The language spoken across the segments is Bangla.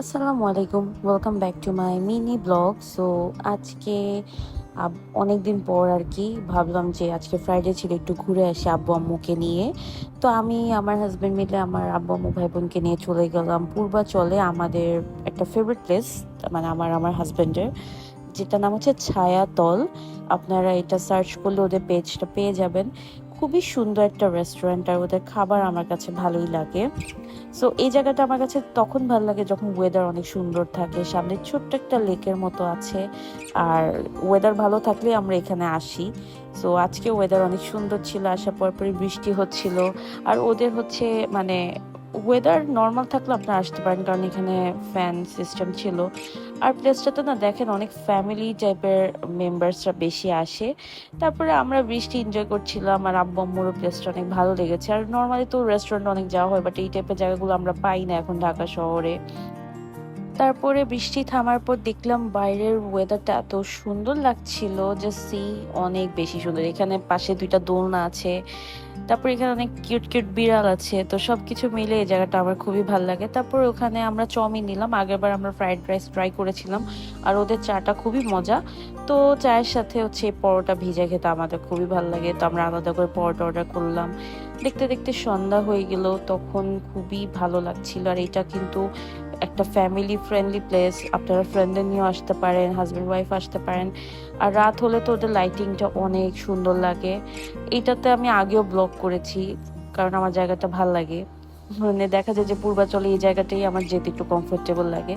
আসসালামু আলাইকুম। Welcome back to my mini blog so আজকে অনেক দিন পর আর কি ভাবলাম যে আজকে ফ্রাইডে ছিল, একটু ঘুরে আসি আব্বু আম্মুকে নিয়ে। তো আমি, আমার হাজব্যান্ড মিলে আমার আব্বু আম্মু ভাই বোনকে নিয়ে চলে গেলাম পূর্বাচলে আমাদের একটা ফেভারিট প্লেস মানে আমার আমার হাজব্যান্ডের যেটা নাম হচ্ছে ছায়াতল। আপনারা এটা সার্চ করলে ওদের পেজটা পেয়ে যাবেন। খুবই সুন্দর একটা রেস্টুরেন্ট আর ওদের খাবার আমার কাছে ভালোই লাগে। সো এই জায়গাটা আমার কাছে তখন ভালো লাগে যখন ওয়েদার অনেক সুন্দর থাকে। সামনে ছোট্ট একটা লেকের মতো আছে। আর ওয়েদার ভালো থাকলে আমরা এখানে আসি। সো আজকে ওয়েদার অনেক সুন্দর ছিল। আসার পরপরই বৃষ্টি হচ্ছিল। আর ওদের হচ্ছে মানে ওয়েদার নর্মাল থাকলে আপনারা আসতে পারেন, কারণ এখানে ফ্যান সিস্টেম ছিল। আর প্লেসটাতে না দেখেন অনেক ফ্যামিলি টাইপের মেম্বার্সরা বেশি আসে। তারপরে আমরা বৃষ্টি এনজয় করছিলাম আর আব্বু আম্মুরও প্লেসটা অনেক ভালো লেগেছে। আর নর্মালি তো রেস্টুরেন্ট অনেক যাওয়া হয় বাট এই টাইপের জায়গাগুলো আমরা পাই না এখন ঢাকা শহরে। তারপরে বৃষ্টি থামার পর দেখলাম বাইরের ওয়েদারটা এত সুন্দর লাগছিল যে সি অনেক বেশি সুন্দর। এখানে পাশে দুইটা দোলনা আছে তারপর এখানে অনেক কিউট কিউট বিড়াল আছে, তো সব কিছু মিলে এই জায়গাটা আমার খুবই ভালো লাগে। তারপর ওখানে আমরা চাউমিন নিলাম, আগেরবার আমরা ফ্রাইড রাইস ট্রাই করেছিলাম, আর ওদের চাটা খুবই মজা। তো চায়ের সাথে হচ্ছে পরোটা ভিজে খেতে আমাদের খুবই ভালো লাগে, তো আমরা আলাদা করে পরোটা অর্ডার করলাম। দেখতে দেখতে সন্ধ্যা হয়ে গেল, তখন খুবই ভালো লাগছিল, আর এটা কিন্তু একটা ফ্যামিলি ফ্রেন্ডলি প্লেস আপনারা ফ্রেন্ডদের নিয়েও আসতে পারেন হাজব্যান্ড ওয়াইফ আসতে পারেন। আর রাত হলে তো ওদের লাইটিংটা অনেক সুন্দর লাগে। এইটাতে আমি আগেও ব্লগ করেছি, কারণ আমার জায়গাটা ভালো লাগে। মানে দেখা যায় যে পূর্বাচলে এই জায়গাটাই আমার যেতে একটু কমফোর্টেবল লাগে।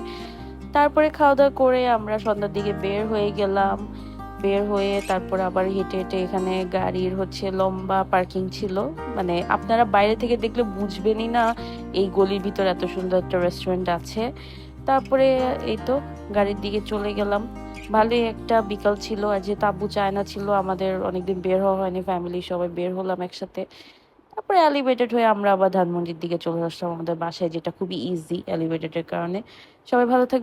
তারপরে খাওয়া দাওয়া করে আমরা সন্ধ্যার দিকে বের হয়ে গেলাম। বের হয়ে তারপর আবার হেঁটে হেঁটে এখানে গাড়ির হচ্ছে লম্বা পার্কিং ছিল। মানে আপনারা বাইরে থেকে দেখলে বুঝবেনই না এই গলির ভিতর এত সুন্দর একটা রেস্টুরেন্ট আছে। তারপরে এই তো গাড়ির দিকে চলে গেলাম। ভালোই একটা বিকাল ছিল আর যে তাবু চায়না ছিল, আমাদের অনেকদিন বের হওয়া হয়নি ফ্যামিলি সবাই বের হলাম একসাথে। তারপরে এলিভেটেড হয়ে আমরা আবার ধানমন্ডির দিকে চলে আসলাম। আমাদের বাসায় যেটা খুবই ইজি এলিভেটেডের কারণে। সবাই ভালো থাকবে